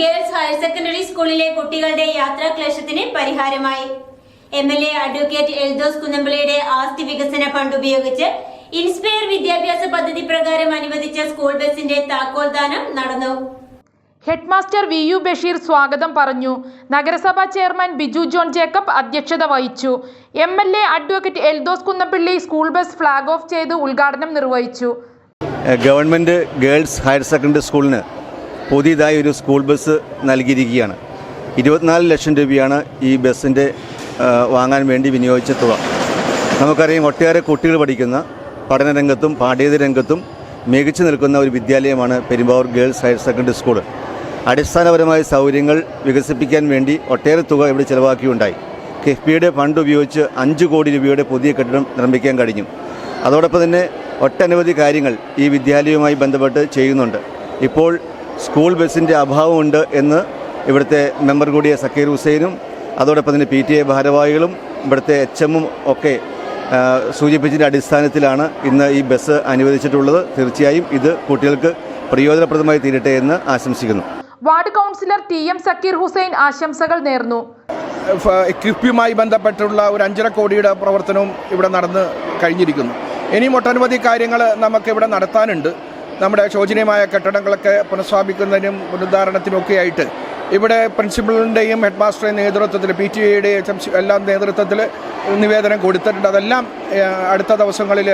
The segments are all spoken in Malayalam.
ഗേൾസ് ഹയർ സെക്കൻഡറി സ്കൂളിലെ കുട്ടികളുടെ യാത്രാക്ലേശത്തിന് പരിഹാരമായി. M L A advocate Eldhose കുന്നമ്പിളിയുടെ ആസ്തി വികസന ഫണ്ട് ഉപയോഗിച്ച് ഇൻസ്പയർ വിദ്യാഭ്യാസ പദ്ധതി പ്രകാരം അനുവദിച്ച സ്കൂൾ ബസിന്റെ താക്കോൽദാനം നടന്നു. ഹെഡ്മാസ്റ്റർ വി യു ബഷീർ സ്വാഗതം പറഞ്ഞു. നഗരസഭാ ചെയർമാൻ ബിജു ജോൺ ജേക്കബ് അധ്യക്ഷത വഹിച്ചു. M L A advocate Eldhose Kunnappilly school bus flag off ചെയ്ത് ഉദ്ഘാടനം നിർവഹിച്ചു. ഗവൺമെന്റ് ഗേൾസ് ഹയർ സെക്കൻഡറി സ്കൂളിന് പുതിയതായി ഒരു സ്കൂൾ ബസ് നൽകിയിരിക്കുകയാണ്. ഇരുപത്തിനാല് ലക്ഷം രൂപയാണ് ഈ ബസ്സിന്റെ വാങ്ങാൻ വേണ്ടി വിനിയോഗിച്ച തുക. നമുക്കറിയാം ഒട്ടേറെ കുട്ടികൾ പഠിക്കുന്ന പഠനരംഗത്തും പാഠ്യേതര രംഗത്തും മികച്ചു നിൽക്കുന്ന ഒരു വിദ്യാലയമാണ് Perumbavoor girls higher secondary school. അടിസ്ഥാനപരമായ സൗകര്യങ്ങൾ വികസിപ്പിക്കാൻ വേണ്ടി ഒട്ടേറെ തുക ഇവിടെ ചിലവാക്കിയുണ്ടായി. കിഫ്ബിയുടെ ഫണ്ട് ഉപയോഗിച്ച് അഞ്ച് കോടി രൂപയുടെ പുതിയ കെട്ടിടം നിർമ്മിക്കാൻ കഴിഞ്ഞു. അതോടൊപ്പം തന്നെ ഒട്ടനവധി കാര്യങ്ങൾ ഈ വിദ്യാലയവുമായി ബന്ധപ്പെട്ട് ചെയ്യുന്നുണ്ട്. ഇപ്പോൾ സ്കൂൾ ബസ്സിന്റെ അഭാവമുണ്ട് എന്ന് ഇവിടുത്തെ മെമ്പർ കൂടിയ സക്കീർ ഹുസൈനും അതോടൊപ്പം തന്നെ പി ടി എ ഭാരവാഹികളും ഇവിടുത്തെ എച്ച് എമ്മും ഒക്കെ സൂചിപ്പിച്ചതിന്റെ അടിസ്ഥാനത്തിലാണ് ഇന്ന് ഈ ബസ് അനുവദിച്ചിട്ടുള്ളത്. തീർച്ചയായും ഇത് കുട്ടികൾക്ക് പ്രയോജനപ്രദമായി തീരട്ടെ എന്ന് ആശംസിക്കുന്നു. Ward councillor T M Zakir Hussain ആശംസകൾ നേർന്നു. കിഫ്ബിയുമായി ബന്ധപ്പെട്ടുള്ള ഒരു അഞ്ചര കോടിയുടെ പ്രവർത്തനവും ഇവിടെ നടന്ന് കഴിഞ്ഞിരിക്കുന്നു. ഇനിയും ഒട്ടനവധി കാര്യങ്ങൾ നമുക്കിവിടെ നടത്താനുണ്ട്. നമ്മുടെ ശോചനീയമായ കെട്ടിടങ്ങളൊക്കെ പുനഃസ്ഥാപിക്കുന്നതിനും പുനരുദ്ധാരണത്തിനുമൊക്കെയായിട്ട് ഇവിടെ പ്രിൻസിപ്പളിന്റെയും ഹെഡ് മാസ്റ്ററുടെയും നേതൃത്വത്തിൽ പി ടി എയുടെയും എല്ലാം നേതൃത്വത്തിൽ നിവേദനം കൊടുത്തിട്ടുണ്ട്. അതെല്ലാം അടുത്ത ദിവസങ്ങളിൽ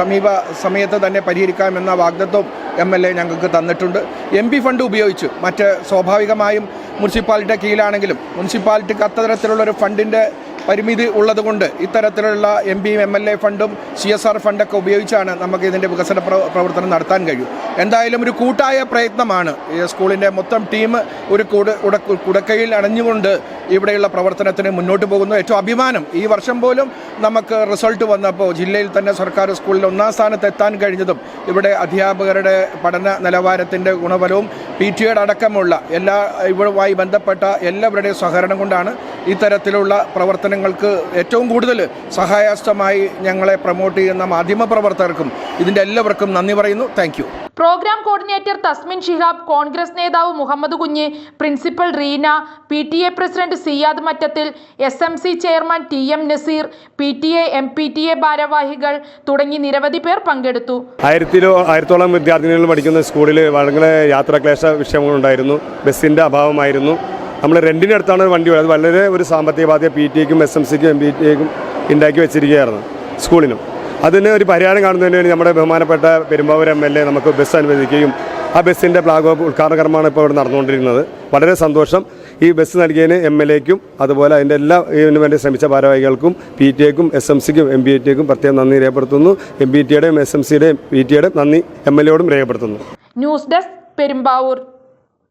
സമീപ സമയത്ത് തന്നെ പരിഹരിക്കാമെന്ന വാഗ്ദത്വം എം എൽ എ ഞങ്ങൾക്ക് തന്നിട്ടുണ്ട്. എം പി ഫണ്ട് ഉപയോഗിച്ച് മറ്റ് സ്വാഭാവികമായും മുനിസിപ്പാലിറ്റിയുടെ കീഴിലാണെങ്കിലും മുനിസിപ്പാലിറ്റിക്ക് അത്തരത്തിലുള്ളൊരു ഫണ്ടിന്റെ പരിമിതി ഉള്ളതുകൊണ്ട് ഇത്തരത്തിലുള്ള M P M L A ഫണ്ടും സി എസ് ആർ ഫണ്ടൊക്കെ ഉപയോഗിച്ചാണ് നമുക്ക് ഇതിന്റെ വികസന പ്രവ- പ്രവർത്തനം നടത്താൻ കഴിയും. എന്തായാലും ഒരു കൂട്ടായ പ്രയത്നമാണ് ഈ സ്കൂളിന്റെ മൊത്തം ടീം ഒരു കുട കുടക്കയിൽ അണഞ്ഞുകൊണ്ട് ഇവിടെയുള്ള പ്രവർത്തനത്തിന് മുന്നോട്ട് പോകുന്നു. ഏറ്റവും അഭിമാനം ഈ വർഷം പോലും നമുക്ക് റിസൾട്ട് വന്നപ്പോൾ ജില്ലയിൽ തന്നെ സർക്കാർ സ്കൂളിൽ ഒന്നാം സ്ഥാനത്ത് എത്താൻ കഴിഞ്ഞതും ഇവിടെ അധ്യാപകരുടെ പഠന നിലവാരത്തിന്റെ ഗുണഫലവും പി ടി എയുടെ അടക്കമുള്ള എല്ലാ ഇവരുമായി ബന്ധപ്പെട്ട എല്ലാവരുടെയും സഹകരണം കൊണ്ടാണ് ഇത്തരത്തിലുള്ള പ്രവർത്തനങ്ങൾക്ക് ഏറ്റവും കൂടുതൽ സഹായസ്ഥമായി ഞങ്ങളെ പ്രൊമോട്ട് ചെയ്യുന്ന മാധ്യമ പ്രവർത്തകർക്കും ഇതിന്റെ എല്ലാവർക്കും നന്ദി പറയുന്നു. താങ്ക് പ്രോഗ്രാം കോർഡിനേറ്റർ തസ്മിൻ ഷിഹാബ് കോൺഗ്രസ് നേതാവ് Muhammad Kunju principal Reena P T A president Siyad Mattathil S M C chairman T M Nazeer P T A M P T A ഭാരവാഹികൾ തുടങ്ങി നിരവധി പേർ പങ്കെടുത്തു. ആയിരത്തിലോ ആയിരത്തോളം വിദ്യാർത്ഥിനികൾ പഠിക്കുന്ന സ്കൂളിൽ വളരെ യാത്രാക്ലേശ വിഷയങ്ങളുണ്ടായിരുന്നു ബസ്സിന്റെ അഭാവമായിരുന്നു. നമ്മൾ റെന്റിനടുത്താണ് വണ്ടി അത് വളരെ ഒരു സാമ്പത്തിക ബാധ്യത പി ടി എക്കും എസ് എം സിക്കും എം ബി ടി എക്കും ഉണ്ടാക്കി വെച്ചിരിക്കുകയായിരുന്നു സ്കൂളിനും അതിന് ഒരു പരിഹാരം കാണുന്നതിന് വേണ്ടി നമ്മുടെ ബഹുമാനപ്പെട്ട പെരുമ്പാവൂർ എം എൽ എ നമുക്ക് ബസ് അനുവദിക്കുകയും ആ ബസ്സിന്റെ ഫ്ലാഗ് ഓഫ് ഉദ്ഘാടന കർമ്മമാണ് ഇപ്പോൾ ഇവിടെ നടന്നുകൊണ്ടിരിക്കുന്നത്. വളരെ സന്തോഷം. ഈ ബസ് നൽകിയതിന് എം എൽ എക്കും അതുപോലെ അതിന്റെ എല്ലാ ഇതിനു വേണ്ടി ശ്രമിച്ച ഭാരവാഹികൾക്കും പി ടി എക്കും എസ് എം സിക്കും എം ബി ടിക്കും പ്രത്യേകം നന്ദി രേഖപ്പെടുത്തുന്നു. എം ബി ടിയുടെയും എസ് എം സിയുടെയും പി ടിയുടെയും നന്ദി എം എൽ എയോടും രേഖപ്പെടുത്തുന്നു. News desk Perumbavoor.